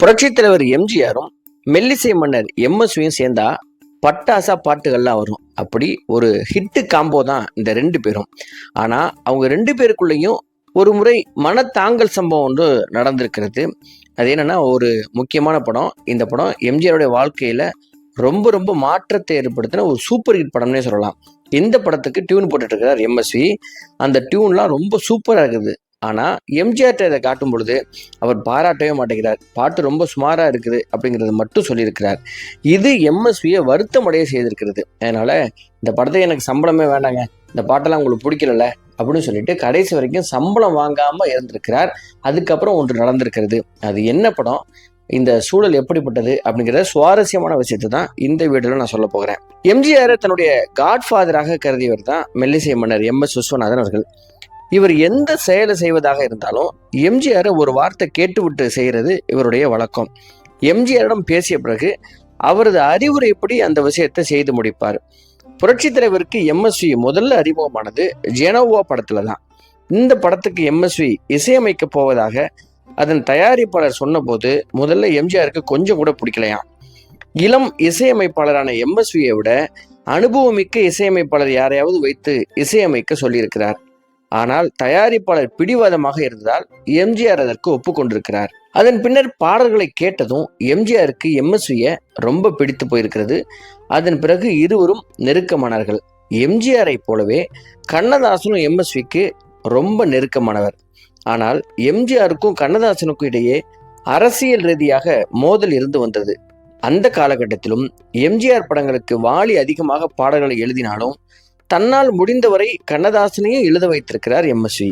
புரட்சித் தலைவர் எம்ஜிஆரும் மெல்லிசை மன்னர் எம்எஸ்வியும் சேர்ந்தா பட்டாசா பாட்டுகள்லாம் வரும். அப்படி ஒரு ஹிட்டு காம்போ தான் இந்த ரெண்டு பேரும். ஆனால் அவங்க ரெண்டு பேருக்குள்ளேயும் ஒரு முறை மனத்தாங்கல் சம்பவம் ஒன்று நடந்திருக்கிறது. அது என்னென்னா ஒரு முக்கியமான படம். இந்த படம் எம்ஜிஆருடைய வாழ்க்கையில் ரொம்ப ரொம்ப மாற்றத்தை ஏற்படுத்தின ஒரு சூப்பர் ஹிட் படம்னே சொல்லலாம். இந்த படத்துக்கு டியூன் போட்டுட்ருக்கிறார் எம்எஸ்வி. அந்த டியூன்லாம் ரொம்ப சூப்பராக இருக்குது. ஆனால் எம்ஜிஆர்ட்ட இதை காட்டும் பொழுது அவர் பாராட்டவே மாட்டேங்கிறார். பாட்டு ரொம்ப சுமாராக இருக்குது அப்படிங்கிறது மட்டும் சொல்லியிருக்கிறார். இது எம்எஸ்வியை வருத்தமடைய செய்திருக்கிறது. அதனால் இந்த படத்தை எனக்கு சம்பளமே வேண்டாங்க. இந்த பாட்டெல்லாம் உங்களுக்கு பிடிக்கலல்ல அப்படின்னு சொல்லிட்டு கடைசி வரைக்கும் சம்பளம் வாங்காமல் இருந்திருக்கிறார். அதுக்கப்புறம் ஒன்று நடந்திருக்கிறது. அது என்ன படம்? இந்த சூழல் எப்படிப்பட்டது? அப்படிங்கிற சுவாரஸ்யமான விஷயத்தை தான் இந்த வீடியோவில் நான் சொல்ல போகிறேன். எம்ஜிஆர் தன்னுடைய காட்ஃபாதராக கருதியவர் தான் மெல்லிசை மன்னர் எம் எஸ் விஸ்வநாதன் அவர்கள். இவர் எந்த செயலை செய்வதாக இருந்தாலும் எம்ஜிஆர் ஒரு வார்த்தை கேட்டுவிட்டு செய்கிறது இவருடைய வழக்கம். எம்ஜிஆரிடம் பேசிய பிறகு அவரது அறிவுரைப்படி அந்த விஷயத்தை செய்து முடிப்பார்? புரட்சித் தலைவருக்கு எம்எஸ்வி முதல்ல அறிமுகமானது ஜெனோவா படத்துல தான். இந்த படத்துக்கு எம்எஸ்வி இசையமைக்க போவதாக அதன் தயாரிப்பாளர் சொன்னபோது முதல்ல எம்ஜிஆருக்கு கொஞ்சம் கூட பிடிக்கலையாம். இளம் இசையமைப்பாளரான எம்எஸ்வியை விட அனுபவமிக்க இசையமைப்பாளர் யாரையாவது வைத்து இசையமைக்க சொல்லியிருக்கிறார். ஆனால் தயாரிப்பாளர் பிடிவாதமாக இருந்ததால் எம்ஜிஆர் அதற்கு ஒப்புக்கொண்டிருக்கிறார். அதன் பின்னர் பாடல்களை கேட்டதும் எம்ஜிஆருக்கு எம்எஸ்வியை ரொம்ப பிடித்து போயிருக்கிறது. அதன் பிறகு இருவரும் நெருக்கமானார்கள். எம்ஜிஆரை போலவே கண்ணதாசனும் எம்எஸ்விக்கு ரொம்ப நெருக்கமானவர். ஆனால் எம்ஜிஆருக்கும் கண்ணதாசனுக்கும் இடையே அரசியல் ரீதியாக மோதல் இருந்து வந்தது. அந்த காலகட்டத்திலும் எம்ஜிஆர் படங்களுக்கு வாலி அதிகமாக பாடல்களை எழுதினாலும் தன்னால் முடிந்தவரை கண்ணதாசனையும் எழுத வைத்திருக்கிறார் எம்எஸ்வி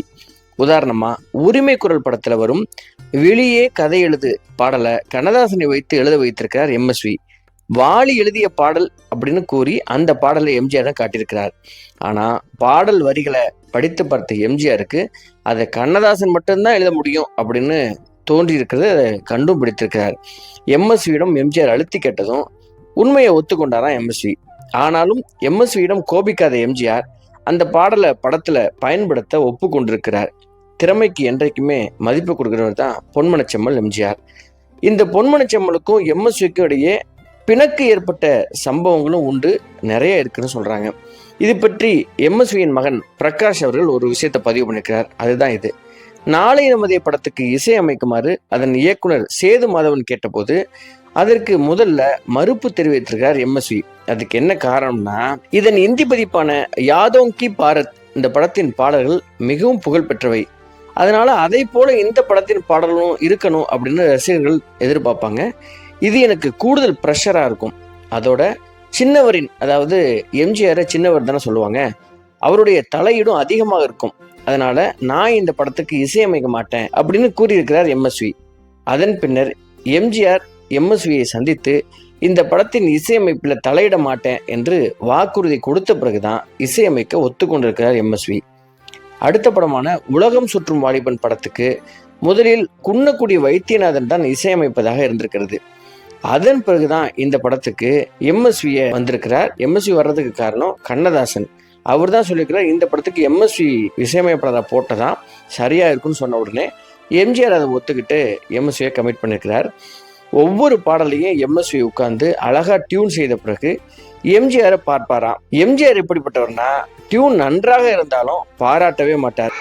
உதாரணமா உரிமை குரல் படத்துல வரும் வெளியே கதை எழுது பாடலை கண்ணதாசனை வைத்து எழுத வைத்திருக்கிறார் எம்எஸ்வி வாலி எழுதிய பாடல் அப்படின்னு கூறி அந்த பாடலை எம்ஜிஆர் காட்டியிருக்கிறார். ஆனா பாடல் வரிகளை படித்து பார்த்த எம்ஜிஆருக்கு அதை கண்ணதாசன் மட்டும்தான் எழுத முடியும் அப்படின்னு தோன்றி இருக்கிறது அதை கண்டும் பிடித்திருக்கிறார். எம்எஸ்வியிடம் எம்ஜிஆர் அழுத்தி கேட்டதும் உண்மையை ஒத்துக்கொண்டாராம் எம்எஸ்வி ஆனாலும் எம்எஸ்வியிடம் கோபிக்காத எம்ஜிஆர் அந்த பாடலை படத்தில் பயன்படுத்த ஒப்புக்கொண்டிருக்கிறார். திறமைக்கு என்றைக்குமே மதிப்பு கொடுக்குறவர் தான் பொன்மனச்செம்மல் எம்ஜிஆர். இந்த பொன்மனச்செம்மலுக்கும் எம்எஸ்விக்கும் இடையே பிணக்கு ஏற்பட்ட சம்பவங்களும் உண்டு நிறைய இருக்குன்னு சொல்கிறாங்க இது பற்றி எம்எஸ்வியின் மகன் பிரகாஷ் அவர்கள் ஒரு விஷயத்தை பதிவு பண்ணியிருக்கிறார். அதுதான் இது. நாளை நமதே படத்துக்கு இசை அமைக்குமாறு அதன் இயக்குனர் சேது மாதவன் கேட்டபோது அதற்கு முதல்ல மறுப்பு தெரிவித்திருக்கிறார் எம்எஸ்வி அதுக்கு என்ன காரணம்னா இதன் இந்தி பதிப்பான யாதோங்கி பாரத் இந்த படத்தின் பாடல்கள் மிகவும் புகழ் பெற்றவை. அதனால அதை போல இந்த படத்தின் பாடல்களும் இருக்கணும் அப்படின்னு ரசிகர்கள் எதிர்பார்ப்பாங்க. இது எனக்கு கூடுதல் ப்ரெஷராக இருக்கும். அதோட சின்னவரின் அதாவது எம்ஜிஆரை சின்னவர் தானே சொல்லுவாங்க அவருடைய தலையீடும் அதிகமாக இருக்கும். அதனால நான் இந்த படத்துக்கு இசையமைக்க மாட்டேன் அப்படின்னு கூறியிருக்கிறார் எம்எஸ்வி அதன் பின்னர் எம்ஜிஆர் எம்எஸ்வியை சந்தித்து இந்த படத்தின் இசையமைப்பில் தலையிட மாட்டேன் என்று வாக்குறுதி கொடுத்த பிறகுதான் இசையமைக்க ஒத்துக்கொண்டிருக்கிறார் எம்எஸ்வி. அடுத்த படமான உலகம் சுற்றும் வாலிபன் படத்துக்கு முதலில் குன்னக்குடி வைத்தியநாதன் தான் இசையமைப்பதாக இருந்திருக்கிறது. அதன் பிறகுதான் இந்த படத்துக்கு எம்எஸ்வியை வந்திருக்கிறார். எம்எஸ்வி வர்றதுக்கு காரணம் கண்ணதாசன். அவர் தான் சொல்லியிருக்கிறார் இந்த படத்துக்கு எம்எஸ்வி இசையமைப்பாளரை போட்டதான் சரியாக இருக்குன்னு சொன்ன உடனே எம்ஜிஆர் அதை ஒத்துக்கிட்டு எம்எஸ்வியை கமிட் பண்ணியிருக்கிறார். ஒவ்வொரு பாடலையும் எம்எஸ்வி உட்காந்து அழகா டியூன் செய்த பிறகு எம்ஜிஆரை பார்ப்பாராம். எம்ஜிஆர் எப்படிப்பட்டவர்னா டியூன் நன்றாக இருந்தாலும் பாராட்டவே மாட்டார்.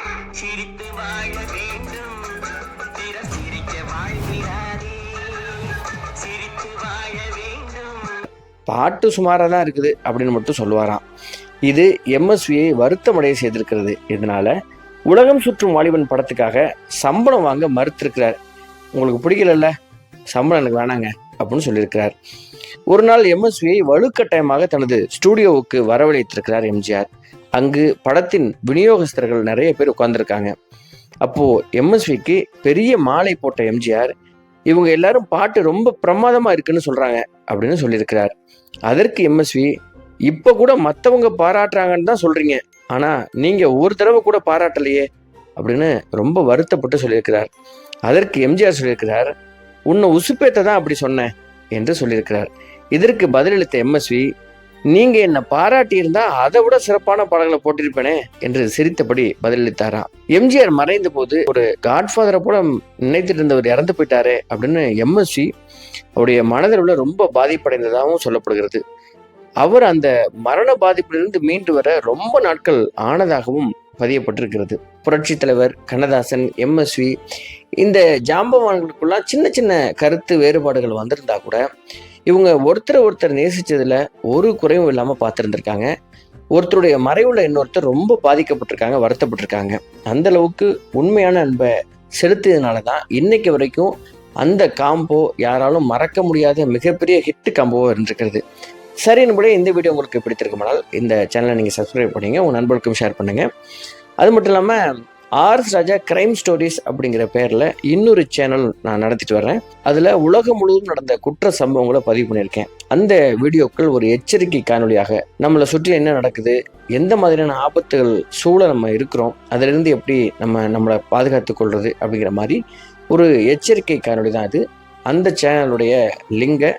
பாட்டு சுமாராக தான் இருக்குது அப்படின்னு மட்டும் சொல்லுவாராம். இது எம்எஸ்வியை வருத்தமடைய செய்திருக்கிறது. இதனால உலகம் சுற்றும் வாலிபன் படத்துக்காக சம்பளம் வாங்க மறுத்திருக்கிறார். உங்களுக்கு பிடிக்கலல்ல? சம்பளம் எனக்கு வேணாங்க அப்படின்னு சொல்லியிருக்கிறார். ஒரு நாள் எம்எஸ்வியை வலுக்கட்டாயமாக தனது ஸ்டூடியோவுக்கு வரவழைத்திருக்கிறார் எம்ஜிஆர் அங்கு படத்தின் விநியோகஸ்தர்கள் நிறைய பேர் உட்கார்ந்துருக்காங்க. அப்போ எம்எஸ்விக்கு பெரிய மாலை போட்ட எம்ஜிஆர் இவங்க எல்லாரும் பாட்டு ரொம்ப பிரமாதமா இருக்குன்னு சொல்றாங்க அப்படின்னு சொல்லியிருக்கிறார். அதற்கு எம்எஸ்வி இப்ப கூட மற்றவங்க பாராட்டுறாங்கன்னு தான் சொல்றீங்க. ஆனா நீங்க ஒரு தடவை கூட பாராட்டலையே அப்படின்னு ரொம்ப வருத்தப்பட்டு சொல்லியிருக்கிறார். அதற்கு எம்ஜிஆர் சொல்லியிருக்கிறார் உன்னை உசுப்பேத்த தான் அப்படி சொன்னேன் என்று சொல்லியிருக்கிறார். இதற்கு பதிலளித்த எம்எஸ்வி நீங்க என்ன பாராட்டியிருந்தா அதை விட சிறப்பான பாடல்களை போட்டிருப்பேனே என்று சிரித்தபடி பதிலளித்தாராம் எம்ஜிஆர் மறைந்த போது ஒரு காட்ஃபாதரை போல நினைத்துட்டு இருந்தவர் இறந்து போயிட்டாரே அப்படின்னு எம்எஸ்வி அவருடைய மனதில் உள்ள ரொம்ப பாதிப்படைந்ததாகவும் சொல்லப்படுகிறது. அவர் அந்த மரண பாதிப்பிலிருந்து மீண்டு வர ரொம்ப நாட்கள் ஆனதாகவும் பதியப்பட்டிருக்கிறது. புரட்சி தலைவர் கண்ணதாசன் எம்எஸ்வி இந்த ஜாம்பவான்களுக்குலாம் சின்ன சின்ன கருத்து வேறுபாடுகள் வந்திருந்தா கூட இவங்க ஒருத்தரை ஒருத்தர் நேசிச்சதுல ஒரு குறைவும் இல்லாமல் பார்த்துருந்துருக்காங்க. ஒருத்தருடைய மறைவுல இன்னொருத்தர் ரொம்ப பாதிக்கப்பட்டிருக்காங்க வருத்தப்பட்டிருக்காங்க. அந்த அளவுக்கு உண்மையான அன்பை செலுத்தியதுனால தான் இன்னைக்கு வரைக்கும் அந்த காம்போ யாராலும் மறக்க முடியாத மிகப்பெரிய ஹிட் காம்போவாக இருந்திருக்கிறது. சரி நம்முடைய இந்த வீடியோ உங்களுக்கு பிடித்திருக்குமானால் இந்த சேனலை நீங்கள் சப்ஸ்கிரைப் பண்ணுங்க உங்கள் நண்பர்களுக்கும் ஷேர் பண்ணுங்கள் அது மட்டும் இல்லாமல் ஆர்ஸ் ராஜா கிரைம் ஸ்டோரிஸ் அப்படிங்கிற பேரில் இன்னொரு சேனல் நான் நடத்திட்டு வர்றேன். அதில் உலகம் முழுவதும் நடந்த குற்ற சம்பவங்களை பதிவு பண்ணியிருக்கேன். அந்த வீடியோக்கள் ஒரு எச்சரிக்கை காணொளியாக நம்மளை சுற்றி என்ன நடக்குது எந்த மாதிரியான ஆபத்துகள் சூழ நம்ம இருக்கிறோம் அதிலிருந்து எப்படி நம்ம நம்மளை பாதுகாத்து கொள்வது அப்படிங்கிற மாதிரி ஒரு எச்சரிக்கை காணொளி தான் இது. அந்த சேனலுடைய லிங்கை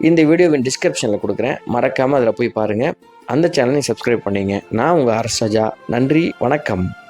இந்த வீடியோவின் டிஸ்கிரிப்ஷனில் கொடுக்குறேன். மறக்காமல் அதில் போய் பாருங்கள் அந்த சேனலையும் சப்ஸ்கிரைப் பண்ணிங்க. நான் உங்கள் அரசஜா நன்றி. வணக்கம்.